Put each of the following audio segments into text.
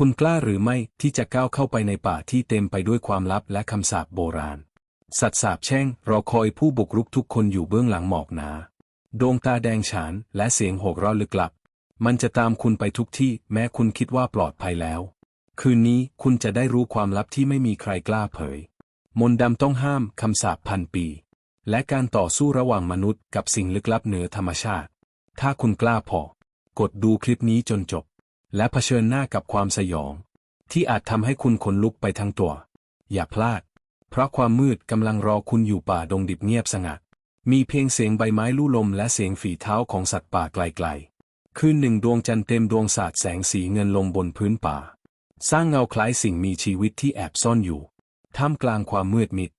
คุณกล้าหรือไม่ที่จะก้าวเข้าไปในป่าที่เต็มไปด้วยความลับและคำสาปโบราณ สัตว์สาบแช่งรอคอยผู้บุกรุกทุกคนอยู่เบื้องหลังหมอกหนา ดวงตาแดงฉานและเสียงโหกเราะลึกลับ มันจะตามคุณไปทุกที่แม้คุณคิดว่าปลอดภัยแล้ว คืนนี้คุณจะได้รู้ความลับที่ไม่มีใครกล้าเผย มนต์ดำต้องห้ามคำสาปพันปี และการต่อสู้ระหว่างมนุษย์กับสิ่งลึกลับเหนือธรรมชาติ ถ้าคุณกล้าพอกดดูคลิปนี้จนจบ และเผชิญหน้ากับความสยอง ที่อาจทำให้คุณขนลุกไปทั้งตัว อย่าพลาด เพราะความมืดกำลังรอคุณอยู่ป่าดงดิบเงียบสงัด มีเพียงเสียงใบไม้ลู่ลมและเสียงฝีเท้าของสัตว์ป่าไกลๆ คืนหนึ่งดวงจันทร์เต็มดวงสาดแสงสีเงินลงบนพื้นป่า สร้างเงาคล้ายสิ่งมีชีวิตที่แอบซ่อนอยู่ ท่ามกลางความมืดมิด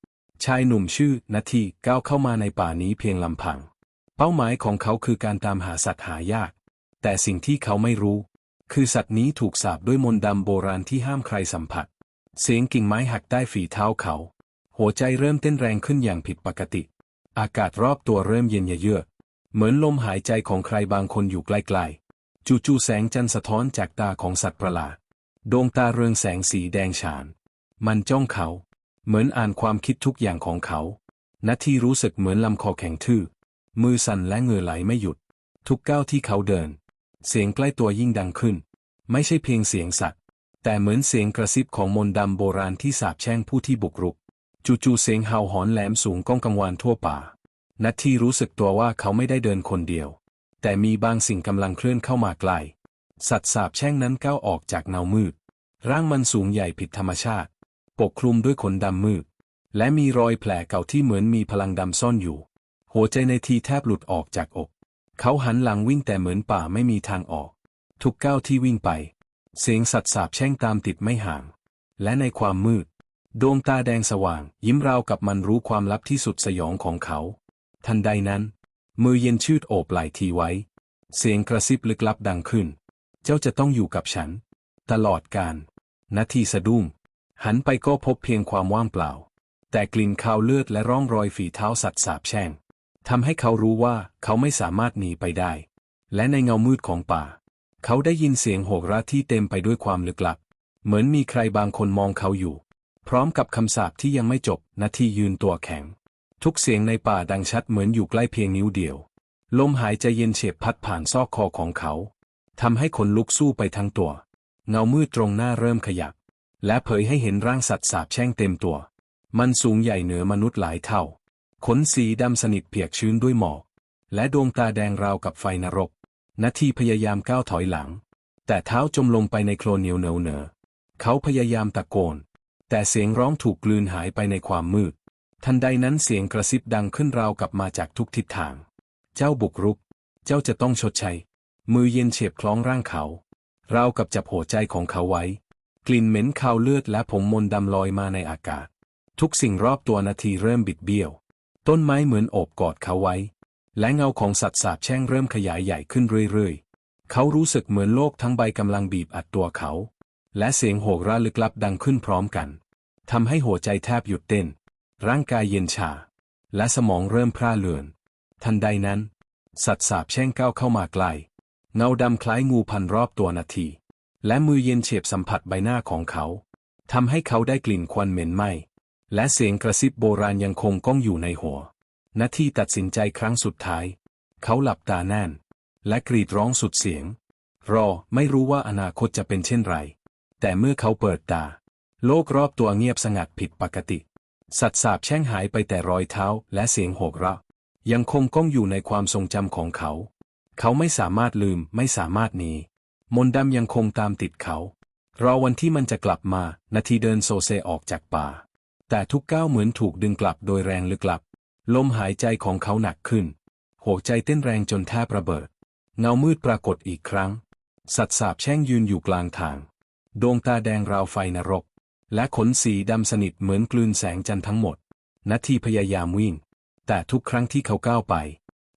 ชายหนุ่มชื่อนาทีก้าวเข้ามาในป่านี้เพียงลำพัง เป้าหมายของเขาคือการตามหาสัตว์หายาก แต่สิ่งที่เขาไม่รู้ คือสัตว์นี้ถูกสาปด้วยมนต์ดำโบราณที่ห้ามใครสัมผัส เสียงกิ่งไม้หักใต้ฝีเท้าเขา หัวใจเริ่มเต้นแรงขึ้นอย่างผิดปกติ อากาศรอบตัวเริ่มเย็นเยือก เหมือนลมหายใจของใครบางคนอยู่ใกล้ๆ จู่ๆแสงจันทร์สะท้อนจากตาของสัตว์ประหลาด ดวงตาเรืองแสงสีแดงฉาน มันจ้องเขา เหมือนอ่านความคิดทุกอย่างของเขา นาทีรู้สึกเหมือนลำคอแข็งทื่อ มือสั่นและเหงื่อไหลไม่หยุด ทุกก้าวที่เขาเดิน เสียงใกล้ตัวยิ่งดังขึ้น ไม่ใช่เพียงเสียงสัตว์ แต่เหมือนเสียงกระซิบของมนต์ดำโบราณที่สาบแช่งผู้ที่บุกรุก จู่ๆเสียงเห่าหอนแหลมสูงก้องกังวานทั่วป่า นัทที่รู้สึกตัวว่าเขาไม่ได้เดินคนเดียว แต่มีบางสิ่งกำลังเคลื่อนเข้ามาใกล้สัตว์สาบแช่งนั้นก้าวออกจากเงามืด ร่างมันสูงใหญ่ผิดธรรมชาติ ปกคลุมด้วยขนดำมืด และมีรอยแผลเก่าที่เหมือนมีพลังดำซ่อนอยู่ หัวใจในทีแทบหลุดออกจากอก เขาหันหลังวิ่งแต่เหมือนป่าไม่มีทางออก ทุกก้าวที่วิ่งไป เสียงสัตว์สาบแช่งตามติดไม่ห่าง และในความมืด ดวงตาแดงสว่าง ยิ้มราวกับมันรู้ความลับที่สุดสยองของเขา ทันใดนั้น มือเย็นชืดโอบไหล่ทีไว้ เสียงกระซิบลึกลับดังขึ้น เจ้าจะต้องอยู่กับฉัน ตลอดกาลนาทีสะดุ้งหันไปก็พบเพียงความว่างเปล่า แต่กลิ่นคาวเลือดและร่องรอยฝีเท้าสัตว์สาบแช่ง ทำให้เขารู้ว่าเขาไม่สามารถหนีไปได้ และในเงามืดของป่า เขาได้ยินเสียงโหกระที่เต็มไปด้วยความลึกลับ เหมือนมีใครบางคนมองเขาอยู่ พร้อมกับคำสาปที่ยังไม่จบนาทียืนตัวแข็ง ทุกเสียงในป่าดังชัดเหมือนอยู่ใกล้เพียงนิ้วเดียว ลมหายใจเย็นเฉียบพัดผ่านซอกคอของเขาทำให้ขนลุกสู้ไปทั้งตัว เงามืดตรงหน้าเริ่มขยับ และเผยให้เห็นร่างสัตว์สาบแช่งเต็มตัว มันสูงใหญ่เหนือมนุษย์หลายเท่า ขนสีดำสนิทเปียกชื้นด้วยหมอก และดวงตาแดงราวกับไฟนรก นาทีพยายามก้าวถอยหลัง แต่เท้าจมลงไปในโคลนเหนียวเหนเนอเขาพยายามตะโกน แต่เสียงร้องถูกกลืนหายไปในความมืด ทันใดนั้นเสียงกระซิบดังขึ้นราวกับมาจากทุกทิศทาง เจ้าบุกรุก เจ้าจะต้องชดใช้ มือเย็นเฉียบคล้องร่างเขา ราวกับจับหัวใจของเขาไว้ กลิ่นเหม็นคาวเลือดและผงมนดำลอยมาในอากาศ ทุกสิ่งรอบตัวนาทีเริ่มบิดเบี้ยว ต้นไม้เหมือนโอบกอดเขาไว้ และเงาของสัตว์สาบแช่งเริ่มขยายใหญ่ขึ้นเรื่อยๆ เขารู้สึกเหมือนโลกทั้งใบกำลังบีบอัดตัวเขา และเสียงโหกระลึกลับดังขึ้นพร้อมกันทำให้หัวใจแทบหยุดเต้น ร่างกายเย็นชา และสมองเริ่มพร่าเลือน ทันใดนั้น สัตว์สาบแช่งก้าวเข้ามาใกล้เงาดำคล้ายงูพันรอบตัวนาที และมือเย็นเฉียบสัมผัสใบหน้าของเขาทำให้เขาได้กลิ่นควันเหม็นไหม้ และเสียงกระซิบโบราณยังคงก้องอยู่ในหัว นาทีตัดสินใจครั้งสุดท้าย เขาหลับตาแน่น และกรีดร้องสุดเสียง รอไม่รู้ว่าอนาคตจะเป็นเช่นไร แต่เมื่อเขาเปิดตา โลกรอบตัวเงียบสงัดผิดปกติ สัตว์สาบแช่งหายไปแต่รอยเท้าและเสียงโหกระยังคงก้องอยู่ในความทรงจำของเขา เขาไม่สามารถลืมไม่สามารถหนีมนต์ดำยังคงตามติดเขา รอวันที่มันจะกลับมา นาทีเดินโซเซออกจากป่า แต่ทุกก้าวเหมือนถูกดึงกลับโดยแรงลึกลับ ลมหายใจของเขาหนักขึ้น หัวใจเต้นแรงจนแทบระเบิด เงามืดปรากฏอีกครั้ง สัตว์สาบแช่งยืนอยู่กลางทาง ดวงตาแดงราวไฟนรก และขนสีดำสนิทเหมือนกลืนแสงจันทร์ทั้งหมด นาทีพยายามวิ่ง แต่ทุกครั้งที่เขาก้าวไป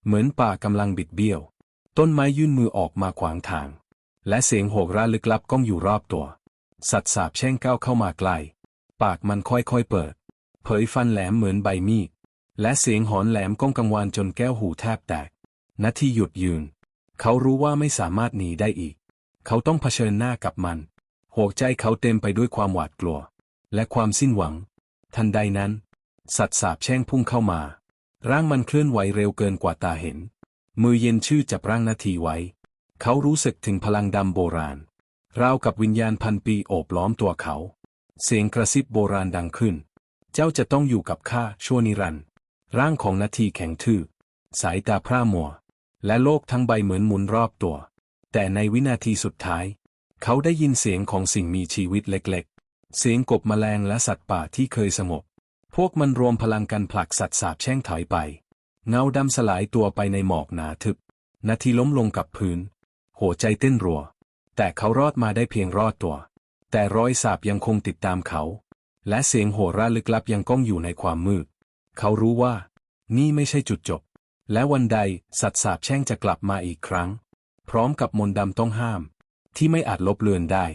เหมือนป่ากำลังบิดเบี้ยว ต้นไม้ยื่นมือออกมาขวางทาง และเสียงโหกระลึกลับก้องอยู่รอบตัว สัตว์สาบแช่งก้าวเข้ามาใกล้ ปากมันค่อยๆเปิด เผยฟันแหลมเหมือนใบมีด และเสียงหอนแหลมก้องกังวานจนแก้วหูแทบแตกนาทีหยุดยืน เขารู้ว่าไม่สามารถหนีได้อีก เขาต้องเผชิญหน้ากับมัน หัวใจเขาเต็มไปด้วยความหวาดกลัว และความสิ้นหวัง ทันใดนั้น สัตว์สาบแช่งพุ่งเข้ามา ร่างมันเคลื่อนไหวเร็วเกินกว่าตาเห็น มือเย็นชื่อจับร่างนาทีไว้ เขารู้สึกถึงพลังดำโบราณ ราวกับวิญญาณพันปีโอบล้อมตัวเขา เสียงกระซิบโบราณดังขึ้น เจ้าจะต้องอยู่กับข้าชั่วนิรันดร์ร่างของนาทีแข็งทื่อ สายตาพร่ามัว และโลกทั้งใบเหมือนหมุนรอบตัว แต่ในวินาทีสุดท้าย เขาได้ยินเสียงของสิ่งมีชีวิตเล็กๆ เสียงกบแมลงและสัตว์ป่าที่เคยสงบ พวกมันรวมพลังกันผลักสัตว์สาบแช่งถอยไป เงาดำสลายตัวไปในหมอกหนาทึบ นาทีล้มลงกับพื้น หัวใจเต้นรัว แต่เขารอดมาได้เพียงรอดตัว แต่รอยสาบยังคงติดตามเขา และเสียงโห่ราลึกลับยังก้องอยู่ในความมืด เขารู้ว่า นี่ไม่ใช่จุดจบ และวันใดสัตว์สาบแช่งจะกลับมาอีกครั้ง พร้อมกับมนต์ดำต้องห้าม ที่ไม่อาจลบเลือนได้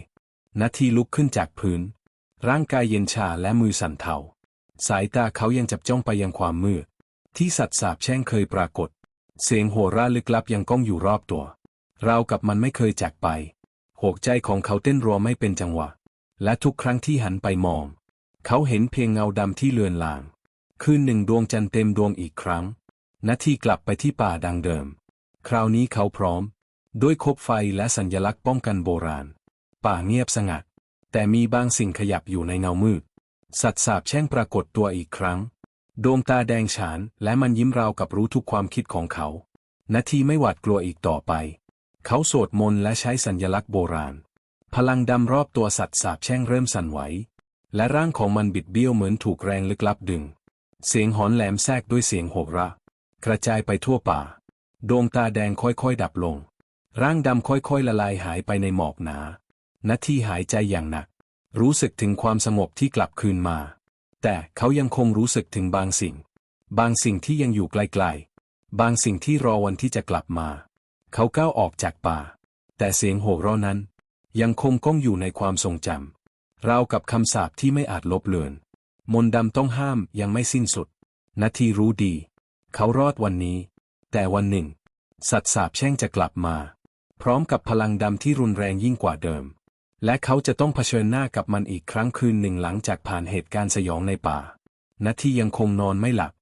นาทีลุกขึ้นจากพื้น ร่างกายเย็นชาและมือสั่นเทา สายตาเขายังจับจ้องไปยังความมืด ที่สัตว์สาบแช่งเคยปรากฏ เสียงโห่ราลึกลับยังก้องอยู่รอบตัว ราวกับมันไม่เคยจากไป หัวใจของเขาเต้นรัวไม่เป็นจังหวะ และทุกครั้งที่หันไปมอง เขาเห็นเพียงเงาดำที่เลือนลาง คืนหนึ่งดวงจันทร์เต็มดวงอีกครั้ง นาทีกลับไปที่ป่าดังเดิม คราวนี้เขาพร้อม ด้วยคบไฟและสัญญลักษณ์ป้องกันโบราณ ป่าเงียบสงัด แต่มีบางสิ่งขยับอยู่ในเงามืด สัตว์สาบแช่งปรากฏตัวอีกครั้ง ดวงตาแดงฉานและมันยิ้มราวกับรู้ทุกความคิดของเขา นาทีไม่หวาดกลัวอีกต่อไป เขาสวดมนต์และใช้สัญญลักษณ์โบราณ พลังดำรอบตัวสัตว์สาบแช่งเริ่มสั่นไหว และร่างของมันบิดเบี้ยวเหมือนถูกแรงลึกลับดึง เสียงหอนแหลมแทรกด้วยเสียงโหระ กระจายไปทั่วป่า ดวงตาแดงค่อยๆดับลง ร่างดำค่อยๆละลายหายไปในหมอกหนานาทีหายใจอย่างหนัก รู้สึกถึงความสงบที่กลับคืนมา แต่เขายังคงรู้สึกถึงบางสิ่ง บางสิ่งที่ยังอยู่ไกลๆ บางสิ่งที่รอวันที่จะกลับมา เขาก้าวออกจากป่า แต่เสียงโห่ร้อนั้น ยังคงก้องอยู่ในความทรงจำราวกับคำสาปที่ไม่อาจลบเลือน มนดำต้องห้ามยังไม่สิ้นสุด นาทีรู้ดี เขารอดวันนี้ แต่วันหนึ่ง สัตว์สาบแช่งจะกลับมา พร้อมกับพลังดำที่รุนแรงยิ่งกว่าเดิม และเขาจะต้องเผชิญหน้ากับมันอีกครั้งคืนหนึ่งหลังจากผ่านเหตุการณ์สยองในป่านาทียังคงนอนไม่หลับ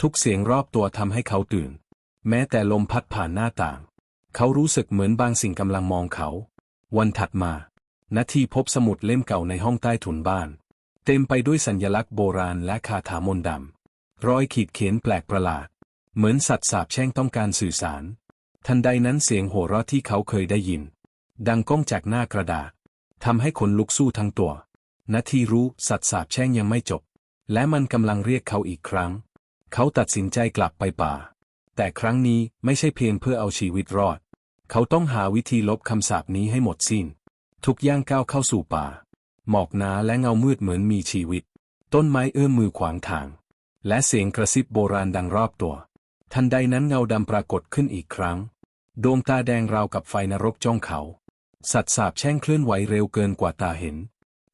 ทุกเสียงรอบตัวทำให้เขาตื่น แม้แต่ลมพัดผ่านหน้าต่าง เขารู้สึกเหมือนบางสิ่งกำลังมองเขา วันถัดมานาทีพบสมุดเล่มเก่าในห้องใต้ถุนบ้าน เต็มไปด้วยสัญญลักษณ์โบราณและคาถามนต์ดำรอยขีดเขียนแปลกประหลาด เหมือนสัตว์สาบแช่งต้องการสื่อสาร ทันใดนั้นเสียงโห่เราะที่เขาเคยได้ยิน ดังก้องจากหน้ากระดาษทำให้ขนลุกสู้ทั้งตัวนาทีรู้สัตว์สาบแช่งยังไม่จบ และมันกำลังเรียกเขาอีกครั้ง เขาตัดสินใจกลับไปป่า แต่ครั้งนี้ไม่ใช่เพียงเพื่อเอาชีวิตรอด เขาต้องหาวิธีลบคำสาปนี้ให้หมดสิ้น ทุกย่างก้าวเข้าสู่ป่า หมอกหนาและเงามืดเหมือนมีชีวิต ต้นไม้เอื้อมมือขวางทาง และเสียงกระซิบโบราณดังรอบตัว ทันใดนั้นเงาดำปรากฏขึ้นอีกครั้ง ดวงตาแดงราวกับไฟนรกจ้องเขา สัตว์สาบแช่งเคลื่อนไหวเร็วเกินกว่าตาเห็น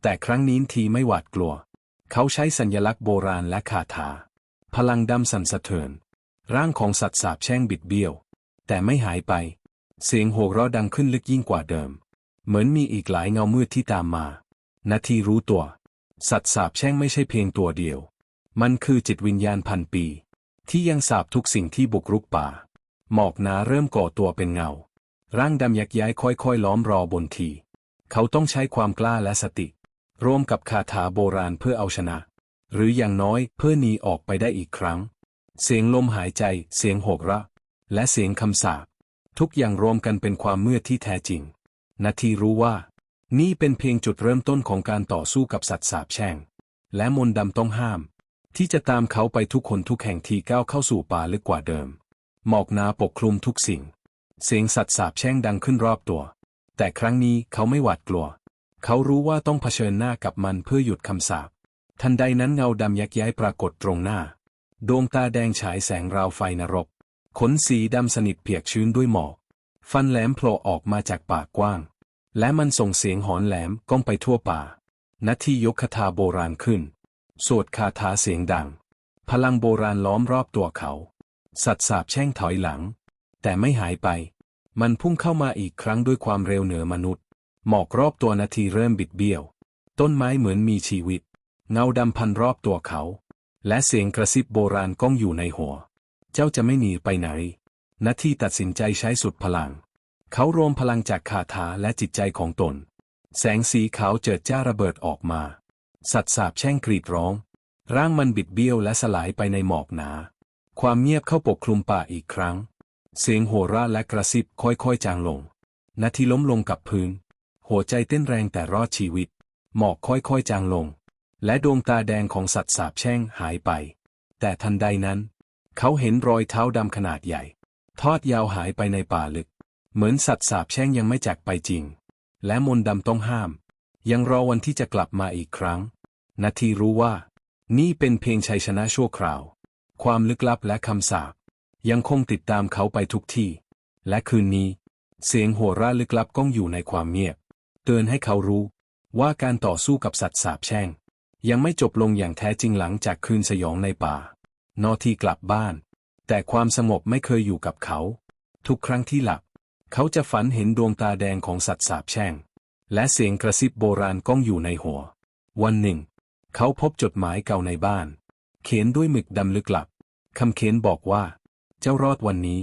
แต่ครั้งนี้ทีไม่หวาดกลัว เขาใช้สัญญลักษณ์โบราณและคาถา พลังดำสั่นสะเทือน ร่างของสัตว์สาบแช่งบิดเบี้ยว แต่ไม่หายไป เสียงโห่ร้องดังขึ้นลึกยิ่งกว่าเดิม เหมือนมีอีกหลายเงามืดที่ตามมา นาทีรู้ตัว สัตว์สาบแช่งไม่ใช่เพียงตัวเดียว มันคือจิตวิญญาณพันปี ที่ยังสาบทุกสิ่งที่บุกรุกป่า หมอกหนาเริ่มก่อตัวเป็นเงา ร่างดำยักย้ายค่อยๆ ล้อมรอบนที เขาต้องใช้ความกล้าและสติ ร่วมกับคาถาโบราณเพื่อเอาชนะ หรืออย่างน้อยเพื่อหนีออกไปได้อีกครั้ง เสียงลมหายใจ เสียงโหกระ และเสียงคำสาปทุกอย่างรวมกันเป็นความมืดที่แท้จริง นาทีรู้ว่า นี่เป็นเพียงจุดเริ่มต้นของการต่อสู้กับสัตว์สาบแช่ง และมนต์ดำต้องห้าม ที่จะตามเขาไปทุกคนทุกแห่งที่ก้าวเข้าสู่ป่าลึกกว่าเดิม หมอกหนาปกคลุมทุกสิ่ง เสียงสัตว์สาบแช่งดังขึ้นรอบตัว แต่ครั้งนี้เขาไม่หวาดกลัว เขารู้ว่าต้องเผชิญหน้ากับมันเพื่อหยุดคำสาปทันใดนั้นเงาดำยักย้ายปรากฏตรงหน้า ดวงตาแดงฉายแสงราวไฟนรก ขนสีดำสนิทเปียกชื้นด้วยหมอก ฟันแหลมโผล่ออกมาจากปากกว้าง และมันส่งเสียงหอนแหลมก้องไปทั่วป่านาทียกคาถาโบราณขึ้น สวดคาถาเสียงดัง พลังโบราณล้อมรอบตัวเขา สัตว์สาบแช่งถอยหลัง แต่ไม่หายไป มันพุ่งเข้ามาอีกครั้งด้วยความเร็วเหนือมนุษย์ หมอกรอบตัวนาทีเริ่มบิดเบี้ยว ต้นไม้เหมือนมีชีวิต เงาดำพันรอบตัวเขา และเสียงกระซิบโบราณก้องอยู่ในหัว เจ้าจะไม่หนีไปไหน นาทีตัดสินใจใช้สุดพลัง เขารวมพลังจากคาถาและจิตใจของตน แสงสีขาวเจิดจ้าระเบิดออกมา สัตว์สาบแช่งกรีดร้อง ร่างมันบิดเบี้ยวและสลายไปในหมอกหนา ความเงียบเข้าปกคลุมป่าอีกครั้ง เสียงโห่ราและกระซิบค่อยๆ จางลง นาทีล้มลงกับพื้น หัวใจเต้นแรงแต่รอดชีวิต หมอกค่อยๆ จางลง และดวงตาแดงของสัตว์สาบแช่งหายไป แต่ทันใดนั้น เขาเห็นรอยเท้าดำขนาดใหญ่ ทอดยาวหายไปในป่าลึก เหมือนสัตว์สาบแช่งยังไม่จากไปจริง และมนต์ดำต้องห้าม ยังรอวันที่จะกลับมาอีกครั้ง นาทีรู้ว่า นี่เป็นเพียงชัยชนะชั่วคราว ความลึกลับและคำสาปยังคงติดตามเขาไปทุกที่ และคืนนี้ เสียงโห่ราลึกลับก้องอยู่ในความเงียบ เตือนให้เขารู้ว่าการต่อสู้กับสัตว์สาบแช่ง ยังไม่จบลงอย่างแท้จริงหลังจากคืนสยองในป่า นอที่กลับบ้าน แต่ความสงบไม่เคยอยู่กับเขา ทุกครั้งที่หลับ เขาจะฝันเห็นดวงตาแดงของสัตว์สาบแช่ง และเสียงกระซิบโบราณก้องอยู่ในหัว วันหนึ่ง เขาพบจดหมายเก่าในบ้าน เขียนด้วยหมึกดำลึกลับคำเขียนบอกว่า เจ้ารอดวันนี้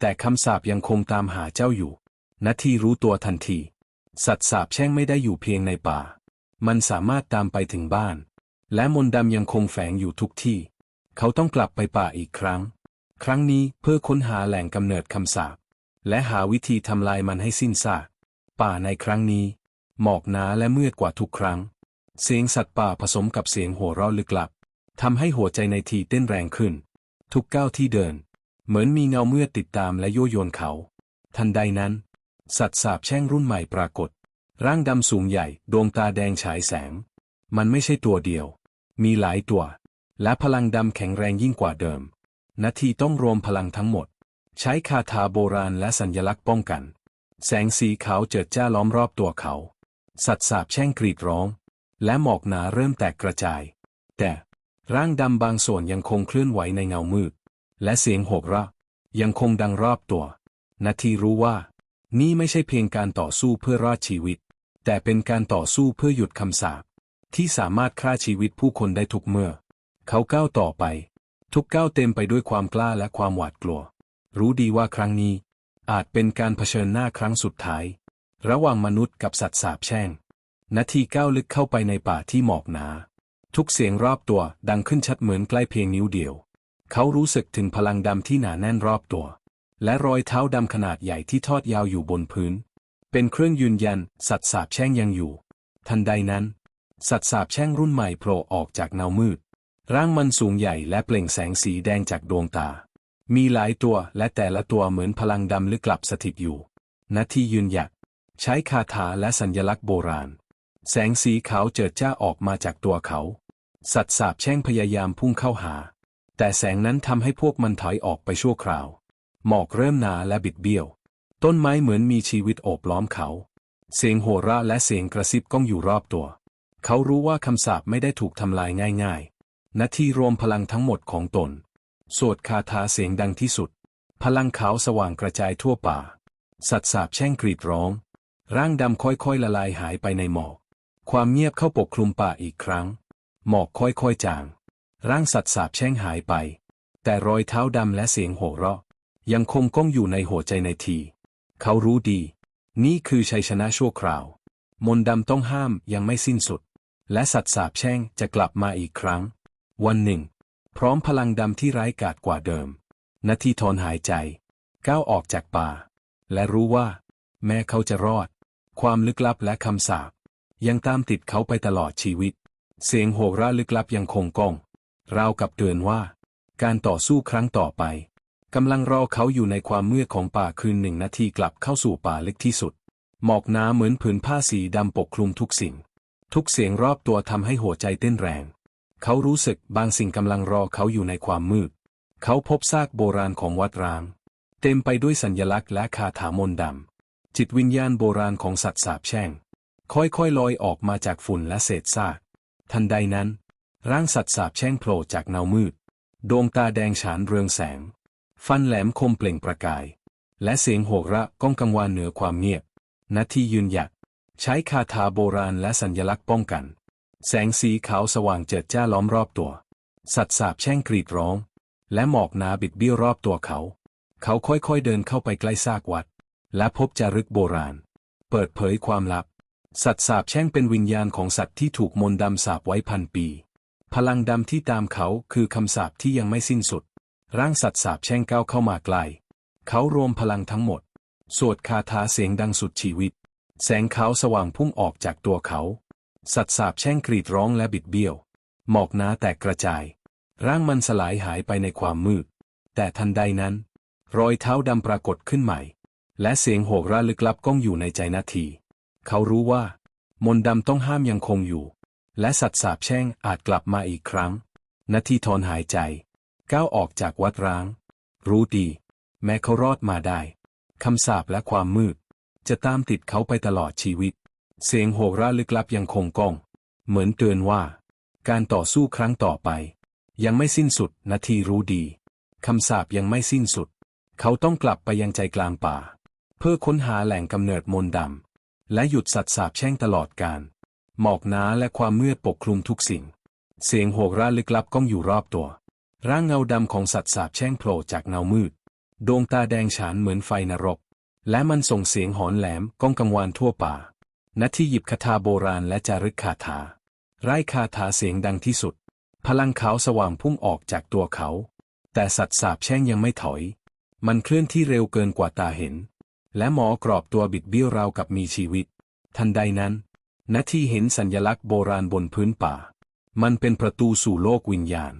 แต่คำสาปยังคงตามหาเจ้าอยู่ นาทีรู้ตัวทันที สัตว์สาบแช่งไม่ได้อยู่เพียงในป่า มันสามารถตามไปถึงบ้าน และมนดำยังคงแฝงอยู่ทุกที่ เขาต้องกลับไปป่าอีกครั้ง ครั้งนี้เพื่อค้นหาแหล่งกำเนิดคำสาปและหาวิธีทำลายมันให้สิ้นซากป่าในครั้งนี้ หมอกหนาและมืดกว่าทุกครั้ง เสียงสัตว์ป่าผสมกับเสียงหัวเราะลึกลับทำให้หัวใจในทีเต้นแรงขึ้น ทุกก้าวที่เดิน เหมือนมีเงาเมื่อติดตามและโยั่วยนเขา ทันใดนั้น สัตว์สาบแช่งรุ่นใหม่ปรากฏ ร่างดำสูงใหญ่ ดวงตาแดงฉายแสง มันไม่ใช่ตัวเดียว มีหลายตัว และพลังดำแข็งแรงยิ่งกว่าเดิม นาทีต้องรวมพลังทั้งหมด ใช้คาถาโบราณและสัญลักษณ์ป้องกัน แสงสีขาวเจิดจ้าล้อมรอบตัวเขา สัตว์สาบแช่งกรีดร้อง และหมอกหนาเริ่มแตกกระจาย แต่ร่างดำบางส่วนยังคงเคลื่อนไหวในเงามืด และเสียงโหกระยังคงดังรอบตัว นาทีรู้ว่า นี่ไม่ใช่เพียงการต่อสู้เพื่อรอดชีวิต แต่เป็นการต่อสู้เพื่อหยุดคำสาปที่สามารถฆ่าชีวิตผู้คนได้ทุกเมื่อ เขาก้าวต่อไป ทุกก้าวเต็มไปด้วยความกล้าและความหวาดกลัว รู้ดีว่าครั้งนี้ อาจเป็นการเผชิญหน้าครั้งสุดท้าย ระหว่างมนุษย์กับสัตว์สาบแช่ง นาทีก้าวลึกเข้าไปในป่าที่หมอกหนา ทุกเสียงรอบตัวดังขึ้นชัดเหมือนใกล้เพียงนิ้วเดียว เขารู้สึกถึงพลังดำที่หนาแน่นรอบตัว และรอยเท้าดำขนาดใหญ่ที่ทอดยาวอยู่บนพื้น เป็นเครื่องยืนยัน สัตว์สาบแช่งยังอยู่ ทันใดนั้น สัตว์สาบแช่งรุ่นใหม่โผล่ออกจากเงามืด ร่างมันสูงใหญ่และเปล่งแสงสีแดงจากดวงตา มีหลายตัวและแต่ละตัวเหมือนพลังดำลึกลับสถิตอยู่นาทียืนหยัด ใช้คาถาและสัญลักษณ์โบราณ แสงสีขาวเจิดจ้าออกมาจากตัวเขา สัตว์สาบแช่งพยายามพุ่งเข้าหา แต่แสงนั้นทำให้พวกมันถอยออกไปชั่วคราว หมอกเริ่มหนาและบิดเบี้ยว ต้นไม้เหมือนมีชีวิตโอบล้อมเขา เสียงโห่ราและเสียงกระซิบก้องอยู่รอบตัว เขารู้ว่าคำสาปไม่ได้ถูกทำลายง่ายๆนาทีรวมพลังทั้งหมดของตน สวดคาถาเสียงดังที่สุด พลังขาวสว่างกระจายทั่วป่า สัตว์สาบแช่งกรีดร้อง ร่างดำค่อยๆละลายหายไปในหมอก ความเงียบเข้าปกคลุมป่าอีกครั้ง หมอกค่อยๆจาง ร่างสัตว์สาบแช่งหายไป แต่รอยเท้าดำและเสียงโห่เราะยังคงก้องอยู่ในหัวใจในที เขารู้ดี นี่คือชัยชนะชั่วคราว มนดำต้องห้ามยังไม่สิ้นสุด และสัตว์สาบแช่งจะกลับมาอีกครั้ง วันหนึ่ง พร้อมพลังดำที่ร้ายกาจกว่าเดิม นาทีถอนหายใจ ก้าวออกจากป่า และรู้ว่า แม้เขาจะรอด ความลึกลับและคำสาปยังตามติดเขาไปตลอดชีวิต เสียงโห่ราลึกลับยังคงก้อง ราวกับเตือนว่า การต่อสู้ครั้งต่อไป กำลังรอเขาอยู่ในความมืดของป่าคืนหนึ่งนาทีกลับเข้าสู่ป่าเลึกที่สุด หมอกหนาเหมือนผืนผ้าสีดำปกคลุมทุกสิ่ง ทุกเสียงรอบตัวทำให้หัวใจเต้นแรง เขารู้สึกบางสิ่งกำลังรอเขาอยู่ในความมืด เขาพบซากโบราณของวัดร้าง เต็มไปด้วยสัญญลักษณ์และคาถามนต์ดำ จิตวิญญาณโบราณของสัตว์สาบแช่ง ค่อยๆลอยออกมาจากฝุ่นและเศษซาก ทันใดนั้น ร่างสัตว์สาบแช่งโผล่จากเงามืด ดวงตาแดงฉานเรืองแสง ฟันแหลมคมเปล่งประกาย และเสียงโหกระก้องกังวานเหนือความเงียบนาทียืนหยัด ใช้คาถาโบราณและสัญลักษณ์ป้องกัน แสงสีขาวสว่างเจิดจ้าล้อมรอบตัว สัตว์สาบแช่งกรีดร้อง และหมอกหนาบิดเบี้ยวรอบตัวเขา เขาค่อยๆเดินเข้าไปใกล้ซากวัด และพบจารึกโบราณ เปิดเผยความลับ สัตว์สาบแช่งเป็นวิญญาณของสัตว์ที่ถูกมนต์ดำสาบไว้พันปี พลังดำที่ตามเขาคือคำสาปที่ยังไม่สิ้นสุด ร่างสัตว์สาบแช่งก้าวเข้ามาไกล เขารวมพลังทั้งหมด สวดคาถาเสียงดังสุดชีวิต แสงขาวสว่างพุ่งออกจากตัวเขา สัตว์สาบแช่งกรีดร้องและบิดเบี้ยว หมอกหนาแตกกระจาย ร่างมันสลายหายไปในความมืด แต่ทันใดนั้น รอยเท้าดำปรากฏขึ้นใหม่ และเสียงโหกระลึกลับก้องอยู่ในใจนาที เขารู้ว่า มนดำต้องห้ามยังคงอยู่ และสัตว์สาบแช่งอาจกลับมาอีกครั้งนาทีทอนหายใจ ก้าวออกจากวัดร้าง รู้ดี แม้เขารอดมาได้ คำสาปและความมืด จะตามติดเขาไปตลอดชีวิต เสียงโหระลึกลับยังคงก้อง เหมือนเตือนว่า การต่อสู้ครั้งต่อไป ยังไม่สิ้นสุดนาทีรู้ดี คำสาปยังไม่สิ้นสุด เขาต้องกลับไปยังใจกลางป่า เพื่อค้นหาแหล่งกำเนิดมนต์ดำและหยุดสัตว์สาบแช่งตลอดกาลหมอกหนาและความมืดปกคลุมทุกสิ่ง เสียงโหระลึกลับก้องอยู่รอบตัว ร่างเงาดำของสัตว์สาบแช่งโผล่จากเงามืด ดวงตาแดงฉานเหมือนไฟนรก และมันส่งเสียงหอนแหลมก้องกังวานทั่วป่านาทีหยิบคาถาโบราณและจารึกคาถา ไร้คาถาเสียงดังที่สุด พลังขาวสว่างพุ่งออกจากตัวเขา แต่สัตว์สาบแช่งยังไม่ถอย มันเคลื่อนที่เร็วเกินกว่าตาเห็น และหมอกรอบตัวบิดเบี้ยวราวกับมีชีวิต ทันใดนั้นนาทีเห็นสัญญลักษณ์โบราณบนพื้นป่า มันเป็นประตูสู่โลกวิญญาณ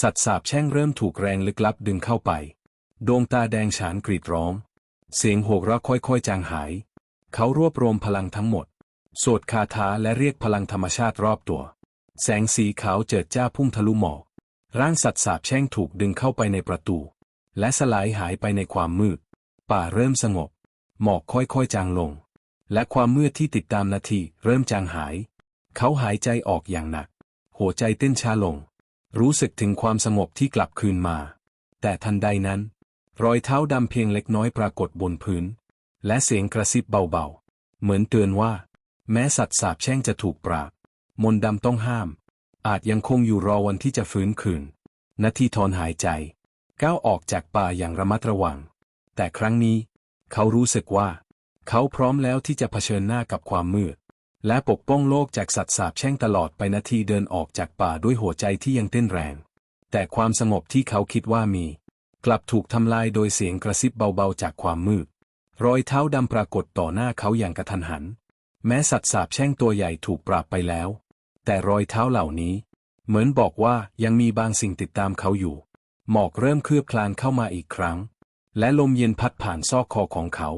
สัตว์สาบแช่งเริ่มถูกแรงลึกลับดึงเข้าไป ดวงตาแดงฉานกรีดร้อง เสียงโหกระค่อยๆ จางหาย เขารวบรวมพลังทั้งหมด สวดคาถาและเรียกพลังธรรมชาติรอบตัว แสงสีขาวเจิดจ้าพุ่งทะลุหมอก ร่างสัตว์สาบแช่งถูกดึงเข้าไปในประตู และสลายหายไปในความมืด ป่าเริ่มสงบ หมอกค่อยๆ จางลง และความมืดที่ติดตามนาทีเริ่มจางหาย เขาหายใจออกอย่างหนัก หัวใจเต้นช้าลง รู้สึกถึงความสงบที่กลับคืนมา แต่ทันใดนั้น รอยเท้าดำเพียงเล็กน้อยปรากฏบนพื้น และเสียงกระซิบเบาๆ เหมือนเตือนว่า แม้สัตว์สาบแช่งจะถูกปราบ มนต์ดำต้องห้าม อาจยังคงอยู่รอวันที่จะฟื้นคืนนาทีทอนหายใจ ก้าวออกจากป่าอย่างระมัดระวัง แต่ครั้งนี้ เขารู้สึกว่า เขาพร้อมแล้วที่จะเผชิญหน้ากับความมืด และปกป้องโลกจากสัตว์สาบแช่งตลอดไปนาทีเดินออกจากป่าด้วยหัวใจที่ยังเต้นแรง แต่ความสงบที่เขาคิดว่ามี กลับถูกทำลายโดยเสียงกระซิบเบาๆจากความมืด รอยเท้าดำปรากฏต่อหน้าเขาอย่างกระทันหัน แม้สัตว์สาบแช่งตัวใหญ่ถูกปราบไปแล้ว แต่รอยเท้าเหล่านี้ เหมือนบอกว่ายังมีบางสิ่งติดตามเขาอยู่ หมอกเริ่มเคลือบคลานเข้ามาอีกครั้ง และลมเย็นพัดผ่านซอกคอของเขา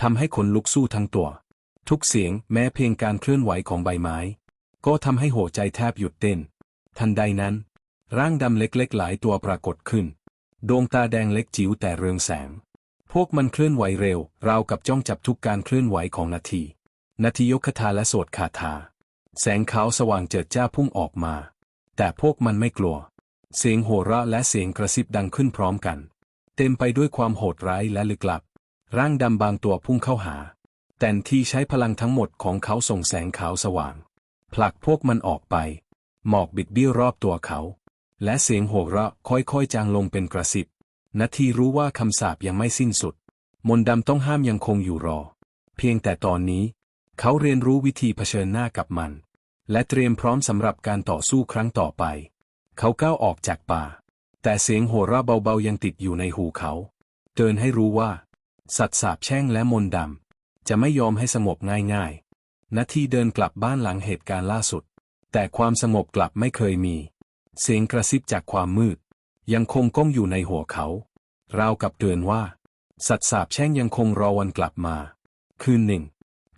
ทำให้ขนลุกสู้ทั้งตัว ทุกเสียงแม้เพียงการเคลื่อนไหวของใบไม้ ก็ทำให้หัวใจแทบหยุดเต้น ทันใดนั้น ร่างดำเล็กๆ หลายตัวปรากฏขึ้น ดวงตาแดงเล็กจิ๋วแต่เรืองแสง พวกมันเคลื่อนไหวเร็ว ราวกับจ้องจับทุกการเคลื่อนไหวของนาที นาทียกคาถาและสวดคาถา แสงขาวสว่างเจิดจ้าพุ่งออกมา แต่พวกมันไม่กลัว เสียงโห่ราะและเสียงกระซิบดังขึ้นพร้อมกัน เต็มไปด้วยความโหดร้ายและลึกลับ ร่างดำบางตัวพุ่งเข้าหา แต่นที่ใช้พลังทั้งหมดของเขาส่งแสงขาวสว่าง ผลักพวกมันออกไป หมอกบิดเบี้ยวรอบตัวเขา และเสียงโห่ราะค่อยๆ จางลงเป็นกระสิบนาทีรู้ว่าคำสาปยังไม่สิ้นสุด มนดำต้องห้ามยังคงอยู่รอ เพียงแต่ตอนนี้ เขาเรียนรู้วิธีเผชิญหน้ากับมัน และเตรียมพร้อมสำหรับการต่อสู้ครั้งต่อไป เขาก้าวออกจากป่า แต่เสียงโห่ราะเบาๆยังติดอยู่ในหูเขา เตือนให้รู้ว่า สัตว์สาบแช่งและมนดำ จะไม่ยอมให้สงบง่ายๆนาทีเดินกลับบ้านหลังเหตุการณ์ล่าสุด แต่ความสงบกลับไม่เคยมี เสียงกระซิบจากความมืด ยังคงก้องอยู่ในหัวเขา ราวกับเตือนว่า สัตว์สาบแช่งยังคงรอวันกลับมา คืนหนึ่ง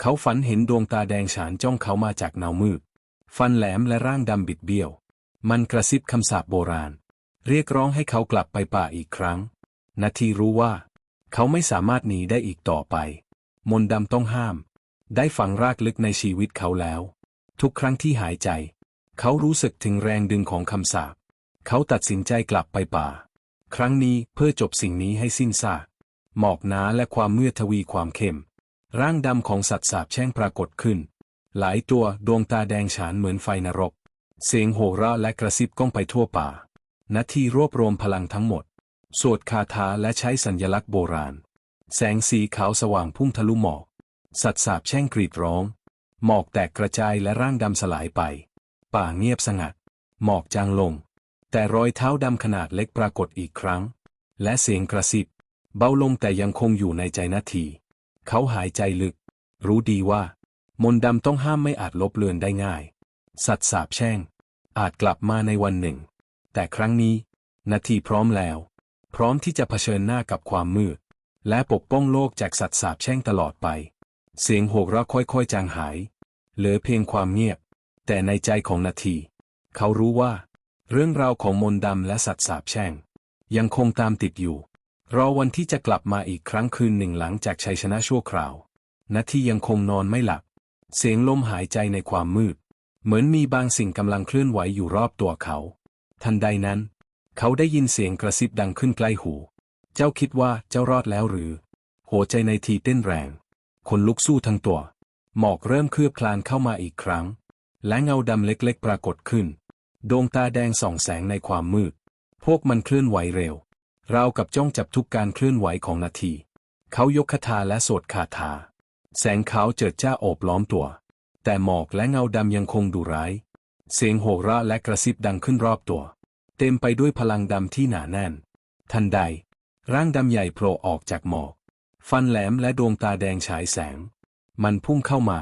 เขาฝันเห็นดวงตาแดงฉานจ้องเขามาจากเงามืด ฟันแหลมและร่างดำบิดเบี้ยว มันกระซิบคำสาปโบราณ เรียกร้องให้เขากลับไปป่าอีกครั้งนาทีรู้ว่า เขาไม่สามารถหนีได้อีกต่อไป มนดำต้องห้าม ได้ฝังรากลึกในชีวิตเขาแล้ว ทุกครั้งที่หายใจ เขารู้สึกถึงแรงดึงของคำสาปเขาตัดสินใจกลับไปป่า ครั้งนี้เพื่อจบสิ่งนี้ให้สิ้นซากหมอกหนาและความมืดทวีความเข้ม ร่างดำของสัตว์สาบแช่งปรากฏขึ้น หลายตัวดวงตาแดงฉานเหมือนไฟนรก เสียงโห่เราและกระซิบก้องไปทั่วป่า นาทีรวบรวมพลังทั้งหมด สวดคาถาและใช้สัญญลักษณ์โบราณ แสงสีขาวสว่างพุ่งทะลุหมอก สัตว์สาบแช่งกรีดร้อง หมอกแตกกระจายและร่างดำสลายไป ป่าเงียบสงัด หมอกจางลง แต่รอยเท้าดำขนาดเล็กปรากฏอีกครั้ง และเสียงกระซิบ เบาลงแต่ยังคงอยู่ในใจนาที เขาหายใจลึก รู้ดีว่า มนดำต้องห้ามไม่อาจลบเลือนได้ง่าย สัตว์สาบแช่ง อาจกลับมาในวันหนึ่ง แต่ครั้งนี้นาทีพร้อมแล้ว พร้อมที่จะเผชิญหน้ากับความมืด และปกป้องโลกจากสัตว์สาบแช่งตลอดไป เสียงโหกเราะค่อยๆ จางหาย เหลือเพียงความเงียบ แต่ในใจของนาที เขารู้ว่า เรื่องราวของมนต์ดำและสัตว์สาบแช่ง ยังคงตามติดอยู่ รอวันที่จะกลับมาอีกครั้งคืนหนึ่งหลังจากชัยชนะชั่วคราว นาทียังคงนอนไม่หลับ เสียงลมหายใจในความมืด เหมือนมีบางสิ่งกำลังเคลื่อนไหวอยู่รอบตัวเขา ทันใดนั้น เขาได้ยินเสียงกระซิบดังขึ้นใกล้หู เจ้าคิดว่าเจ้ารอดแล้วหรือ หัวใจในทีเต้นแรงคนลุกสู้ทั้งตัว หมอกเริ่มเคลือบคลานเข้ามาอีกครั้ง และเงาดำเล็กๆ ปรากฏขึ้น ดวงตาแดงส่องแสงในความมืด พวกมันเคลื่อนไหวเร็ว ราวกับจ้องจับทุกการเคลื่อนไหวของนาที เขายกคาถาและสวดคาถา แสงขาวเจิดจ้าโอบล้อมตัว แต่หมอกและเงาดำยังคงดุร้าย เสียงโห่เราะและกระซิบดังขึ้นรอบตัว เต็มไปด้วยพลังดำที่หนาแน่น ทันใด ร่างดำใหญ่โผล่ออกจากหมอกฟันแหลมและดวงตาแดงฉายแสง มันพุ่งเข้ามา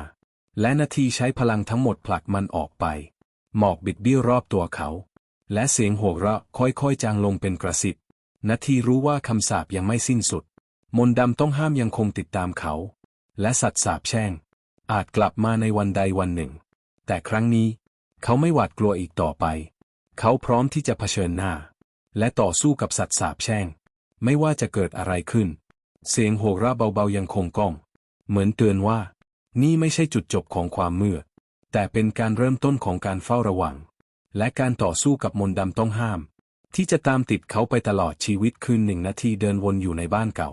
และนาทีใช้พลังทั้งหมดผลักมันออกไป หมอกบิดเบี้ยวรอบตัวเขา และเสียงโห่ระค่อยๆ จางลงเป็นกระสิบนาทีรู้ว่าคำสาปยังไม่สิ้นสุด มนต์ดำต้องห้ามยังคงติดตามเขา และสัตว์สาปแช่ง อาจกลับมาในวันใดวันหนึ่ง แต่ครั้งนี้ เขาไม่หวาดกลัวอีกต่อไป เขาพร้อมที่จะเผชิญหน้า และต่อสู้กับสัตว์สาปแช่ง ไม่ว่าจะเกิดอะไรขึ้น เสียงโห่เราะเบาๆยังคงก้อง เหมือนเตือนว่า นี่ไม่ใช่จุดจบของความมืด แต่เป็นการเริ่มต้นของการเฝ้าระวัง และการต่อสู้กับมนต์ดำต้องห้าม ที่จะตามติดเขาไปตลอดชีวิตคืนหนึ่งนาทีเดินวนอยู่ในบ้านเก่า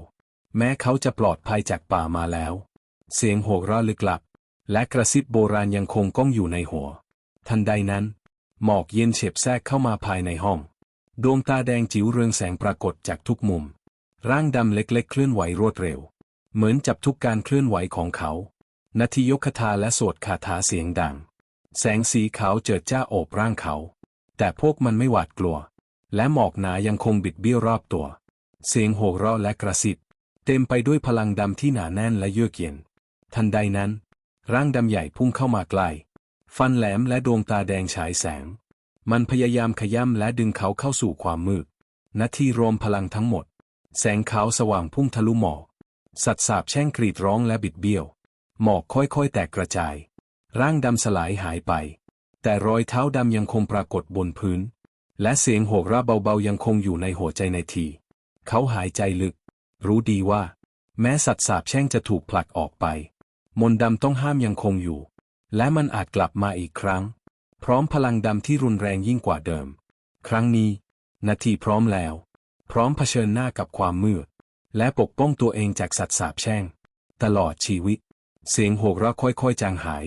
แม้เขาจะปลอดภัยจากป่ามาแล้ว เสียงโห่เราะลึกลับ และกระซิบโบราณยังคงก้องอยู่ในหัว ทันใดนั้น หมอกเย็นเฉบแทรกเข้ามาภายในห้อง ดวงตาแดงจิ๋วเรืองแสงปรากฏจากทุกมุม ร่างดำเล็กๆ เคลื่อนไหวรวดเร็ว เหมือนจับทุกการเคลื่อนไหวของเขา นาทียกคาถาและสวดคาถาเสียงดัง แสงสีขาวเจิดจ้าโอบร่างเขา แต่พวกมันไม่หวาดกลัว และหมอกหนายังคงบิดเบี้ยวรอบตัว เสียงโห่เราะและกระซิบเต็มไปด้วยพลังดำที่หนาแน่นและเยือกเย็น ทันใดนั้น ร่างดำใหญ่พุ่งเข้ามาใกล้ ฟันแหลมและดวงตาแดงฉายแสง มันพยายามขย้ำและดึงเขาเข้าสู่ความมืดนาทีรวมพลังทั้งหมด แสงขาวสว่างพุ่งทะลุหมอกสัตว์สาบแช่งกรีดร้องและบิดเบี้ยว หมอกค่อยๆ แตกกระจาย ร่างดำสลายหายไป แต่รอยเท้าดำยังคงปรากฏบนพื้น และเสียงโห่เระเบาๆยังคงอยู่ในหัวใจในที เขาหายใจลึก รู้ดีว่า แม้สัตว์สาบแช่งจะถูกผลักออกไป มนต์ดำต้องห้ามยังคงอยู่ และมันอาจกลับมาอีกครั้ง พร้อมพลังดำที่รุนแรงยิ่งกว่าเดิม ครั้งนี้ นาทีพร้อมแล้ว พร้อมเผชิญหน้ากับความมืด และปกป้องตัวเองจากสัตว์สาบแช่ง ตลอดชีวิต เสียงโห่เราะค่อยๆ จางหาย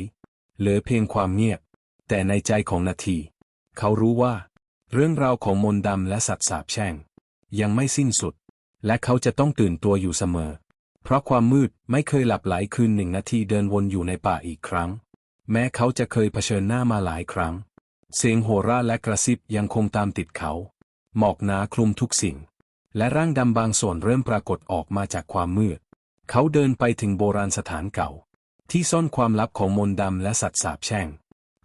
เหลือเพียงความเงียบ แต่ในใจของนาที เขารู้ว่า เรื่องราวของมนต์ดำและสัตว์สาบแช่ง ยังไม่สิ้นสุด และเขาจะต้องตื่นตัวอยู่เสมอ เพราะความมืดไม่เคยหลับไหลคืนหนึ่งนาทีเดินวนอยู่ในป่าอีกครั้ง แม้เขาจะเคยเผชิญหน้ามาหลายครั้ง เสียงโห่ราและกระซิบยังคงตามติดเขา หมอกหนาคลุมทุกสิ่ง และร่างดำบางส่วนเริ่มปรากฏออกมาจากความมืด เขาเดินไปถึงโบราณสถานเก่า ที่ซ่อนความลับของมนต์ดำและสัตว์สาบแช่ง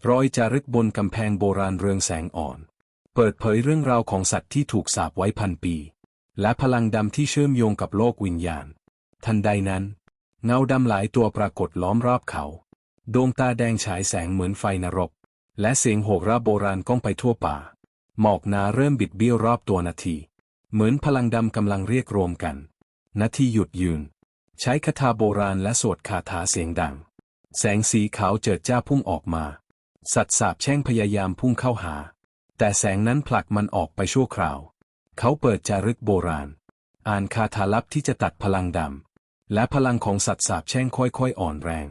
รอยจารึกบนกำแพงโบราณเรืองแสงอ่อน เปิดเผยเรื่องราวของสัตว์ที่ถูกสาปไว้พันปี และพลังดำที่เชื่อมโยงกับโลกวิญญาณ ทันใดนั้น เงาดำหลายตัวปรากฏล้อมรอบเขา ดวงตาแดงฉายแสงเหมือนไฟนรก และเสียงโห่ราะโบราณก้องไปทั่วป่า หมอกหนาเริ่มบิดเบี้ยวรอบตัวนาที เหมือนพลังดำกำลังเรียกรวมกัน นาทีหยุดยืน ใช้คาถาโบราณและสวดคาถาเสียงดัง แสงสีขาวเจิดจ้าพุ่งออกมา สัตว์สาบแช่งพยายามพุ่งเข้าหา แต่แสงนั้นผลักมันออกไปชั่วคราว เขาเปิดจารึกโบราณ อ่านคาถาลับที่จะตัดพลังดำและพลังของสัตว์สาบแช่งค่อยๆอ่อนแรง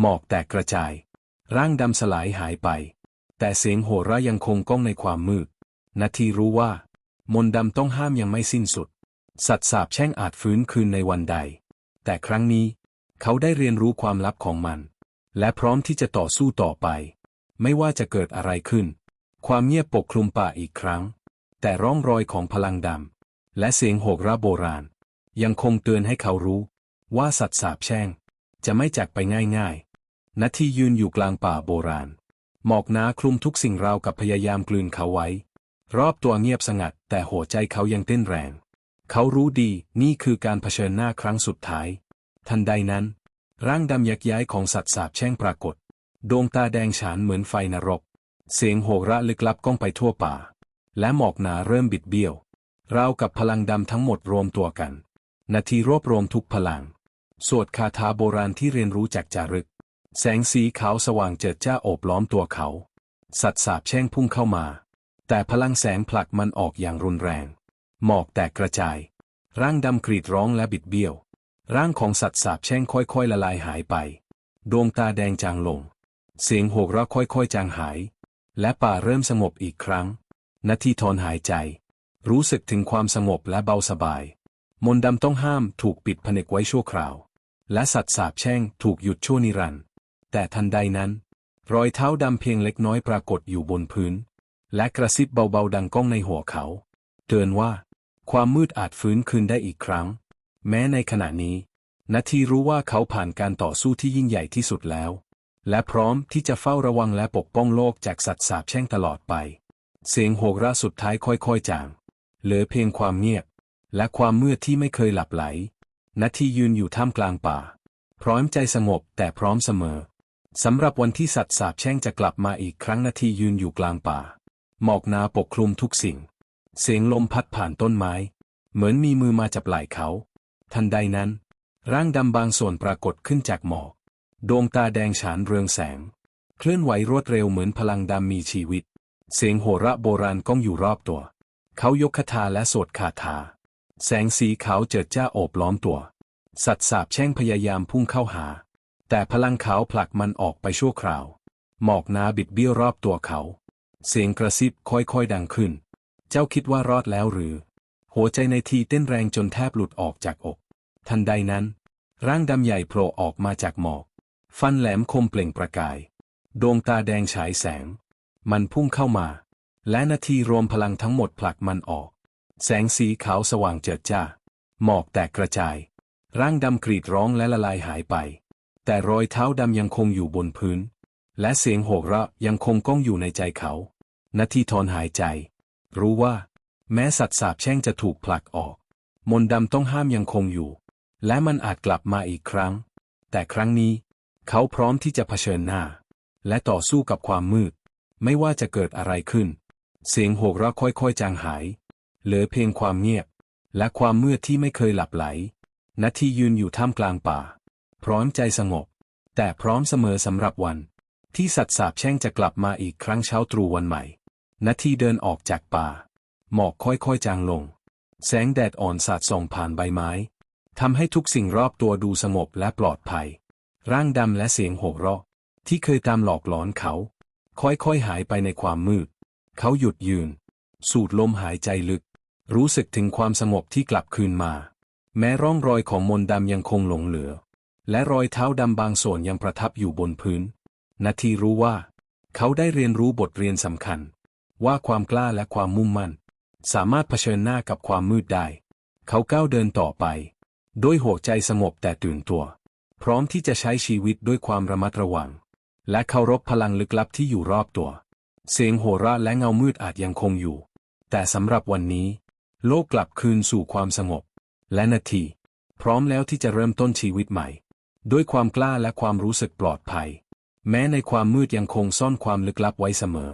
หมอกแตกกระจาย ร่างดำสลายหายไป แต่เสียงโห่ร้ายังคงก้องในความมืดนาทีรู้ว่า มนดำต้องห้ามยังไม่สิ้นสุด สัตว์สาบแช่งอาจฟื้นคืนในวันใด แต่ครั้งนี้ เขาได้เรียนรู้ความลับของมัน และพร้อมที่จะต่อสู้ต่อไป ไม่ว่าจะเกิดอะไรขึ้น ความเงียบปกคลุมป่าอีกครั้ง แต่ร่องรอยของพลังดำและเสียงโหกระโบราณ ยังคงเตือนให้เขารู้ ว่าสัตว์สาบแช่ง จะไม่จากไปง่ายๆ นาทียืนอยู่กลางป่าโบราณ หมอกหนาคลุมทุกสิ่งราวกับพยายามกลืนเขาไว้ รอบตัวเงียบสงัด แต่หัวใจเขายังเต้นแรง เขารู้ดีนี่คือการเผชิญหน้าครั้งสุดท้าย ทันใดนั้น ร่างดำยักย้ายของสัตว์สาบแช่งปรากฏ ดวงตาแดงฉานเหมือนไฟนรก เสียงโหระลึกลับก้องไปทั่วป่า และหมอกหนาเริ่มบิดเบี้ยว ราวกับพลังดำทั้งหมดรวมตัวกัน นาทีรวบรวมทุกพลัง สวดคาถาโบราณที่เรียนรู้จากจารึก แสงสีขาวสว่างเจิดจ้าโอบล้อมตัวเขา สัตว์สาบแช่งพุ่งเข้ามา แต่พลังแสงผลักมันออกอย่างรุนแรง หมอกแตกกระจาย ร่างดำกรีดร้องและบิดเบี้ยว ร่างของสัตว์สาบแช่งค่อยๆ ละลายหายไป ดวงตาแดงจางลง เสียงโหกราะค่อยๆ จางหาย และป่าเริ่มสงบอีกครั้ง นาทีทอนหายใจ รู้สึกถึงความสงบและเบาสบาย มนต์ดำต้องห้ามถูกปิดผนึกไว้ชั่วคราว และสัตว์สาบแช่งถูกหยุดชั่วนิรันดร์ แต่ทันใดนั้น รอยเท้าดำเพียงเล็กน้อยปรากฏอยู่บนพื้น และกระซิบเบาๆดังก้องในหัวเขา เตือนว่า ความมืดอาจฟื้นคืนได้อีกครั้ง แม้ในขณะนี้นาทีรู้ว่าเขาผ่านการต่อสู้ที่ยิ่งใหญ่ที่สุดแล้ว และพร้อมที่จะเฝ้าระวังและปกป้องโลกจากสัตว์สาบแช่งตลอดไป เสียงโหกระสุดท้ายค่อยๆจาง เหลือเพียงความเงียบ และความมืดที่ไม่เคยหลับไหลนาทียืนอยู่ท่ามกลางป่า พร้อมใจสงบแต่พร้อมเสมอ สำหรับวันที่สัตว์สาบแช่งจะกลับมาอีกครั้งนาทียืนอยู่กลางป่า หมอกหนาปกคลุมทุกสิ่ง เสียงลมพัดผ่านต้นไม้ เหมือนมีมือมาจับไหล่เขา ทันใดนั้น ร่างดำบางส่วนปรากฏขึ้นจากหมอก ดวงตาแดงฉานเรืองแสง เคลื่อนไหวรวดเร็วเหมือนพลังดำมีชีวิต เสียงโหระโบราณก้องอยู่รอบตัว เขายกคาถาและสวดคาถา แสงสีขาวเจิดจ้าโอบล้อมตัว สัตว์สาบแช่งพยายามพุ่งเข้าหา แต่พลังเขาผลักมันออกไปชั่วคราว หมอกหนาบิดเบี้ยวรอบตัวเขา เสียงกระซิบค่อยๆดังขึ้น เจ้าคิดว่ารอดแล้วหรือ หัวใจในทีเต้นแรงจนแทบหลุดออกจากอก ทันใดนั้น ร่างดำใหญ่โผล่ออกมาจากหมอก ฟันแหลมคมเปล่งประกาย ดวงตาแดงฉายแสง มันพุ่งเข้ามา และนาทีรวมพลังทั้งหมดผลักมันออก แสงสีขาวสว่างเจิดจ้า หมอกแตกกระจาย ร่างดำกรีดร้องและละลายหายไป แต่รอยเท้าดำยังคงอยู่บนพื้น และเสียงโหกระยังคงก้องอยู่ในใจเขานาทีทอนหายใจ รู้ว่า แม้สัตว์สาบแช่งจะถูกผลักออก มนดำต้องห้ามยังคงอยู่ และมันอาจกลับมาอีกครั้ง แต่ครั้งนี้ เขาพร้อมที่จะเผชิญหน้า และต่อสู้กับความมืด ไม่ว่าจะเกิดอะไรขึ้น เสียงโหกระค่อยๆ จางหาย เหลือเพียงความเงียบ และความมืดที่ไม่เคยหลับไหลนาทียืนอยู่ท่ามกลางป่า พร้อมใจสงบ แต่พร้อมเสมอสำหรับวัน ที่สัตว์สาบแช่งจะกลับมาอีกครั้งเช้าตรู่วันใหม่นาทีเดินออกจากป่า หมอกค่อยๆจางลง แสงแดดอ่อนสาดส่องผ่านใบไม้ทำให้ทุกสิ่งรอบตัวดูสงบและปลอดภัย ร่างดำและเสียงโห่เราะที่เคยตามหลอกหลอนเขา ค่อยๆหายไปในความมืด เขาหยุดยืน สูดลมหายใจลึก รู้สึกถึงความสงบที่กลับคืนมา แม้ร่องรอยของมนต์ดำยังคงหลงเหลือ และรอยเท้าดำบางส่วนยังประทับอยู่บนพื้น นาทีรู้ว่า เขาได้เรียนรู้บทเรียนสำคัญ ว่าความกล้าและความมุ่งมั่น สามารถเผชิญหน้ากับความมืดได้ เขาก้าวเดินต่อไป ด้วยหัวใจสงบแต่ตื่นตัว พร้อมที่จะใช้ชีวิตด้วยความระมัดระวัง และเคารพพลังลึกลับที่อยู่รอบตัว เสียงโหระและเงามืดอาจยังคงอยู่ แต่สำหรับวันนี้ โลกกลับคืนสู่ความสงบ และนาที พร้อมแล้วที่จะเริ่มต้นชีวิตใหม่ ด้วยความกล้าและความรู้สึกปลอดภัย แม้ในความมืดยังคงซ่อนความลึกลับไว้เสมอ